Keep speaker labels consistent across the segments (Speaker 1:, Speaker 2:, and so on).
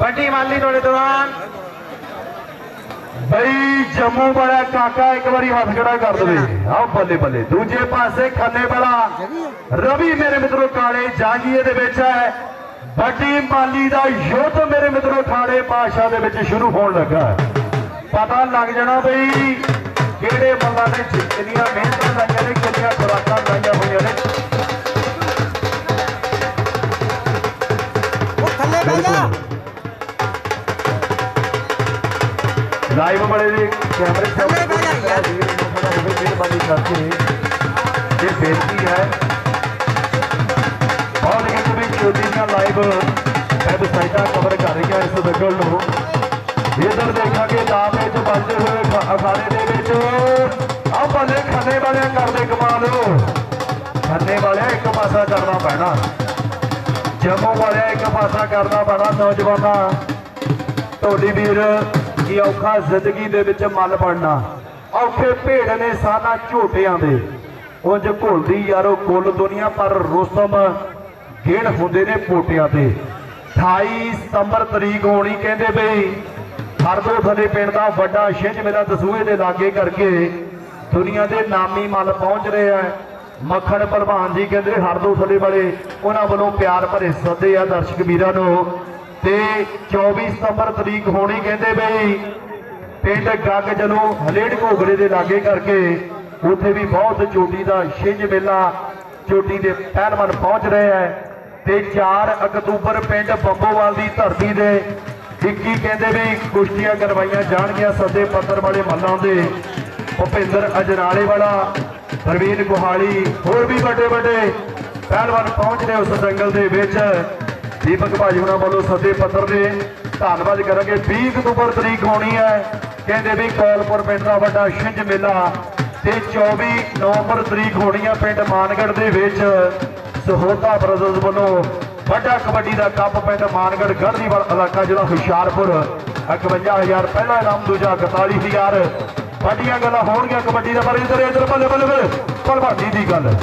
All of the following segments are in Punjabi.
Speaker 1: ਵੱਡੀ ਮਾਲੀ ਤੁਹਾਡੇ ਦੌਰਾਨ।
Speaker 2: ਬਈ ਜੰਮੂ ਵਾਲਾ ਕਾਕਾ ਇੱਕ ਵਾਰੀ ਹੱਥ ਖੜਾ ਕਰ ਦਵੇ। ਆਹ ਬੱਲੇ ਬੱਲੇ। ਦੂਜੇ ਪਾਸੇ ਖੰਨੇ ਵਾਲਾ। ਰਵੀ ਮੇਰੇ ਮਿੱਤਰੋ ਕਾਲੇ ਜਾਂਗੀਏ ਦੇ ਵਿੱਚ ਹੈ। ਵੱਡੀ ਮਾਲੀ ਦਾ ਯੁੱਧ ਮੇਰੇ ਮਿੱਤਰੋ ਖਾੜੇ ਪਾਸ਼ਾ ਦੇ ਵਿੱਚ ਸ਼ੁਰੂ ਹੋਣ ਲੱਗਾ। ਪਤਾ ਲੱਗ ਜਾਣਾ ਬਈ ਕਿਹੜੇ ਬੰਦਾ ਨੇ ਕਿੰਨੀਆਂ ਮਿਹਨਤਾਂ ਲਾਈਆਂ ਨੇ ਕਿੰਨੀਆਂ ਖੁਰਾਕਾਂ ਲਾਈਆਂ ਹੋਈਆਂ ਨੇ।
Speaker 3: ਉਹ ਥੱਲੇ ਬਹਿ ਜਾ।
Speaker 2: ਲਾਈਵ ਬੜੇ ਜੀ ਕੈਮਰੇ
Speaker 3: ਯਾਰ।
Speaker 2: ਮਿਹਰਬਾਨੀ ਕਰਕੇ। ਇਹ ਬੇਨਤੀ ਹੈ? ਔਰ ਇਹ ਵੀ ਚੋਟੀ ਦੀਆਂ ਲਾਈਵ ਵੈਬਸਾਈਟਾਂ ਕਵਰ ਕਰ ਰਹੀਆਂ ਇਸ ਦਗਲ ਨੂੰ। ਇਧਰ ਦੇਖਾਂਗੇ ਨਾਮ ਵਿੱਚ ਵੱਜਦੇ ਹੋਏ ਅਖਾ- ਅਖਾੜੇ ਦੇ ਵਿੱਚ। ਆਹ ਬੱਲੇ ਖੰਨੇ ਵਾਲਿਆਂ ਕਰਦੇ ਕਮਾਲ। ਖੰਨੇ ਵਾਲਿਆਂ ਇੱਕ ਪਾਸਾ ਕਰਨਾ ਪੈਣਾ। ਜੰਮੂ ਵਾਲਿਆਂ ਇੱਕ ਪਾਸਾ ਕਰਨਾ ਪੈਣਾ ਨੌਜਵਾਨਾਂ। ਢੋਲੀ ਵੀਰ ਕੀ ਔਖਾ ਜ਼ਿੰਦਗੀ ਦੇ ਵਿੱਚ ਮੱਲ ਬਣਨਾ। ਔਖੇ ਭੇਡ ਨੇ ਸਾਨਾ ਝੋਟਿਆਂ ਦੇ। ਉਂਝ ਘੁਲਦੀ ਯਾਰੋ ਕੁੱਲ ਦੁਨੀਆ, ਪਰ ਰੁਸਤਮ ਗੇੜ ਹੁੰਦੇ ਨੇ ਪੋਟਿਆਂ ਤੇ। 28 ਸਤੰਬਰ ਤਰੀਕ ਹੋਣੀ ਕਹਿੰਦੇ ਬਈ ਹਰਦੋ ਥਲੇ ਪਿੰਡ ਦਾ ਵੱਡਾ ਛਿੰਝ ਮੇਲਾ ਦਸੂਹੇ ਦੇ ਲਾਗੇ ਕਰਕੇ ਦੁਨੀਆ ਦੇ ਨਾਮੀ ਮੱਲ ਪਹੁੰਚ ਰਹੇ ਆ। ਮੱਖਣ ਭਲਵਾਨ ਜੀ ਕਹਿੰਦੇ ਹਰਦੋ ਥਲੇ ਵਾਲੇ, ਉਹਨਾਂ ਵੱਲੋਂ ਪਿਆਰ ਭਰੇ ਸੱਦੇ ਆ ਦਰਸ਼ਕ ਵੀਰਾਂ ਨੂੰ। ਤੇ 24 ਸਤੰਬਰ ਤਰੀਕ ਹੋਣੀ ਕਹਿੰਦੇ ਬਈ, ਪਿੰਡ ਗੱਗ ਜਲੋਂ ਹਲੇੜ ਘੋਗਰੇ ਦੇ ਲਾਗੇ ਕਰਕੇ ਉੱਥੇ ਵੀ ਬਹੁਤ ਚੋਟੀ ਦਾ ਛਿੰਝ ਮੇਲਾ ਚੋਟੀ ਦੇ ਪਹਿਲਵਾਨ ਪਹੁੰਚ ਰਹੇ ਹੈ ਤੇ 4 ਅਕਤੂਬਰ ਪਿੰਡ ਬੱਬੋਵਾਲ ਦੀ ਧਰਤੀ ਦੇ 21 ਕਹਿੰਦੇ ਵੀ ਕੁਸ਼ਤੀਆਂ ਕਰਵਾਈਆਂ ਜਾਣਗੀਆਂ ਸੱਦੇ ਪੱਤਰ ਵਾਲੇ ਮੱਲਾਂ ਦੇ। ਭੁਪਿੰਦਰ ਅਜਨਾਲੇ ਵਾਲਾ ਪ੍ਰਵੀਨ ਗੁਹਾਲੀ ਹੋਰ ਵੀ ਵੱਡੇ ਵੱਡੇ ਪਹਿਲਵਾਨ ਪਹੁੰਚ ਰਹੇ ਉਸ ਦੰਗਲ ਦੇ ਵਿੱਚ। ਦੀਪਕ ਭਾਜੀ ਹੁਣਾਂ ਵੱਲੋਂ ਸੱਦੇ ਪੱਤਰ ਦੇ ਧੰਨਵਾਦ ਕਰਾਂਗੇ। 20 ਅਕਤੂਬਰ ਤਰੀਕ ਹੋਣੀ ਹੈ। ਕਹਿੰਦੇ ਵੀ ਕੋਲਪੁਰ ਪਿੰਡ ਦਾ ਵੱਡਾ ਛਿੰਝ ਮੇਲਾ ਤੇ 24 ਨਵੰਬਰ ਤਰੀਕ ਹੋਣੀ ਹੈ ਪਿੰਡ ਮਾਨਗੜ ਦੇ ਵਿੱਚ। ਸਹੋਤਾ ਬ੍ਰਦਰਸ ਵੱਲੋਂ ਵੱਡਾ ਕਬੱਡੀ ਦਾ ਕੱਪ ਪਿੰਡ ਮਾਨਗੜ ਗੜ੍ਹਦੀਵਾਲ ਇਲਾਕਾ ਜਿਹੜਾ ਹੁਸ਼ਿਆਰਪੁਰ। 51000 ਪਹਿਲਾ ਇਨਾਮ, ਦੂਜਾ 41000 ਵੱਡੀਆਂ ਗੱਲਾਂ ਹੋਣਗੀਆਂ ਕਬੱਡੀ ਦਾ ਪਰ ਇਧਰ ਇਧਰ ਬੱਲੇ ਬੱਲੇ ਬੱਲੇ ਭਲਵਾਨੀ ਦੀ ਗੱਲ।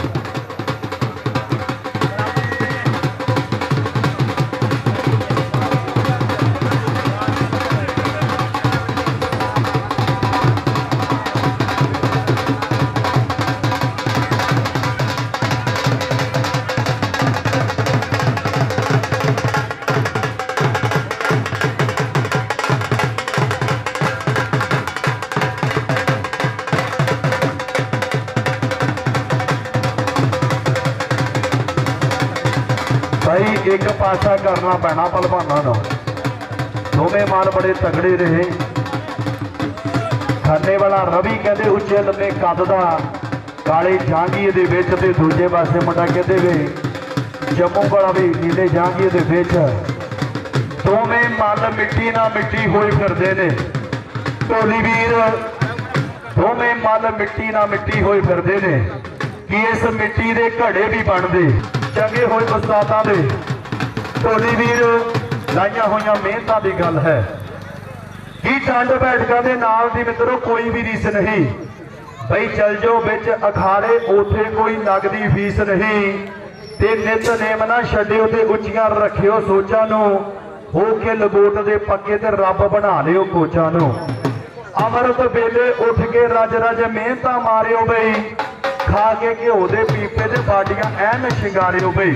Speaker 2: ਭਾਈ ਇੱਕ ਪਾਸਾ ਕਰਨਾ ਪੈਣਾ ਭਲਵਾਨਾਂ ਨੂੰ ਦੋਵੇਂ ਮਾਨ ਬੜੇ ਤਗੜੇ ਰਹੇ। ਖਾਨੇ ਵਾਲਾ ਰਵੀ ਕਹਿੰਦੇ, ਉੱਚੇ ਲੰਮੇ ਕੱਦ ਦਾ, ਕਾਲੇ ਜਾਂਗੀਏ ਦੇ ਵਿੱਚ ਤੇ ਦੂਜੇ ਪਾਸੇ ਮੁੰਡਾ ਕਹਿੰਦੇ ਵੇ, ਜੰਮੂ ਵਾਲਾ ਵੀ ਨੀਲੇ ਜਾਂਗੀਏ ਦੇ ਵਿੱਚ। ਦੋਵੇਂ ਮਨ ਮਿੱਟੀ ਨਾਲ ਮਿੱਟੀ ਹੋਏ ਫਿਰਦੇ ਨੇ। ਢੋਲੀ ਵੀਰ, ਦੋਵੇਂ ਮਨ ਮਿੱਟੀ ਨਾਲ ਮਿੱਟੀ ਹੋਏ ਫਿਰਦੇ ਨੇ। ਕਿ ਇਸ ਮਿੱਟੀ ਦੇ ਘੜੇ ਵੀ ਬਣਦੇ? ਚੰਗੇ ਹੋਏ ਉਸਤਾਦਾਂ ਦੇ। ਢੋਲੀ ਵੀਰ, ਲਾਈਆਂ ਹੋਈਆਂ ਮਿਹਨਤਾਂ ਦੀ ਗੱਲ ਹੈ। ਕੀ ਟੰਡ ਬੈਠਕਾਂ ਦੇ ਨਾਲ ਦੀ ਮਿੱਤਰੋ, ਕੋਈ ਵੀ ਰੀਸ ਨਹੀਂ। ਬਈ ਚਲ ਜਾਓ ਵਿੱਚ ਅਖਾੜੇ, ਉਥੇ ਕੋਈ ਨਗਦੀ ਫੀਸ ਨਹੀਂ। ਤੇ ਨਿਤ ਨੇਮ ਨਾ ਛੱਡਿਓ ਤੇ ਉੱਚੀਆਂ ਰੱਖਿਓ ਸੋਚਾਂ ਨੂੰ। ਹੋ ਕੇ ਲਗੋਟ ਦੇ ਪੱਕੇ ਤੇ ਰੱਬ ਬਣਾ ਲਿਓ ਕੋਚਾਂ ਨੂੰ। ਅਮਰਤ ਵੇਲੇ ਉੱਠ ਕੇ ਰਜ ਰਜ ਮਿਹਨਤਾਂ ਮਾਰਿਓ ਬਈ। ਖਾ ਕੇ ਘਿਓ ਦੇ ਪੀਪੇ ਤੇ ਬਾਡੀਆਂ ਐਨ ਸ਼ਿੰਗਾਰਿਓ ਬਈ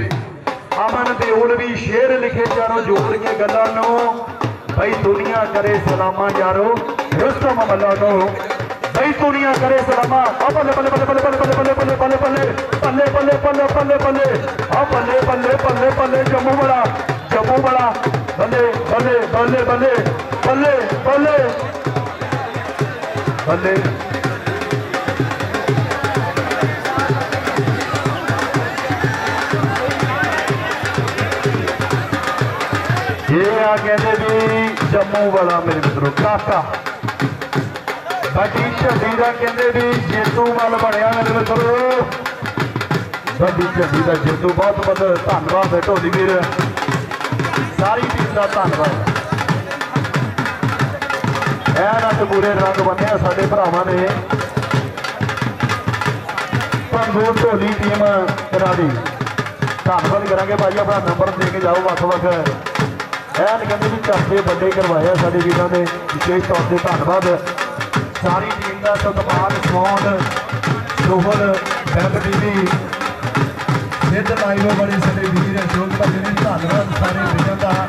Speaker 2: ਅਮਨ ਦਿਉਲ ਵੀ ਸ਼ੇਰ ਲਿਖੇ ਚਾਰੋ ਜੋੜ ਕੇ ਗੱਲਾਂ ਨੂੰ ਬਈ ਦੁਨੀਆ ਕਰੇ ਸਲਾਮਾਂ ਯਾਰੋ ਰੁਸਤਮ ਮੱਲਾ ਨੂੰ ਬਈ ਦੁਨੀਆ ਕਰੇ ਸਲਾਮਾਂ ਆ ਬੱਲੇ ਬੱਲੇ ਬੱਲੇ ਬੱਲੇ ਬੱਲੇ ਬੱਲੇ ਬੱਲੇ ਬੱਲੇ ਬੱਲੇ ਬੱਲੇ ਬੱਲੇ ਬੱਲੇ ਬੱਲੇ ਬੱਲੇ ਆ ਬੱਲੇ ਬੱਲੇ ਬੱਲੇ ਬੱਲੇ ਜੰਮੂ ਬੜਾ ਜੰਮੂ ਬੜਾ ਬੱਲੇ ਬੱਲੇ ਬੱਲੇ ਬੱਲੇ ਬੱਲੇ ਬੱਲੇ ਬੱਲੇ ਆ, ਕਹਿੰਦੇ ਵੀ ਜੰਮੂ ਵਾਲਾ ਮੇਰੇ ਮਿੱਤਰੋ, ਕਾਕਾ। ਵੱਡੀ ਝੰਡੀ ਦਾ ਕਹਿੰਦੇ ਵੀ ਜੇਤੂ ਵੱਲ ਬਣਿਆ ਮੇਰੇ ਮਿੱਤਰੋ। ਵੱਡੀ ਝੰਡੀ ਦਾ ਜੇਤੂ ਬਹੁਤ ਬਹੁਤ ਧੰਨਵਾਦ ਹੈ ਢੋਲੀ ਵੀਰ। ਸਾਰੀ ਟੀਮ ਦਾ ਧੰਨਵਾਦ। ਇਹ ਰੱਤ ਪੂਰੇ ਰੰਗ ਬੰਨਿਆ ਸਾਡੇ ਭਰਾਵਾਂ ਨੇ। ਪੰਗੂ ਢੋਲੀ ਟੀਮ ਕਰਾ ਦੀ ਧੰਨਵਾਦ ਕਰਾਂਗੇ ਭਾਈ, ਆਪਣਾ ਨੰਬਰ ਦੇ ਕੇ ਜਾਓ ਵੱਖ ਵੱਖ ਐਨ ਕਹਿੰਦੇ ਵੀ ਚਰਚੇ ਵੱਡੇ ਕਰਵਾਏ ਆ ਸਾਡੇ ਵੀਰਾਂ ਨੇ। ਵਿਸ਼ੇਸ਼ ਤੌਰ ਤੇ ਧੰਨਵਾਦ। ਸਾਰੀ ਟੀਮ ਦਾ ਸਤਿਕਾਰ ਸੌਂਡ ਸੋਹਲ ਵੈਬ ਟੀਵੀ, ਸਿੱਧ ਲਾਈਵ ਬੜੇ ਸਾਡੇ ਵੀਰ ਜੋਗ ਭਜਨ ਧੰਨਵਾਦ ਸਾਰੇ ਵੀਰਾਂ ਦਾ।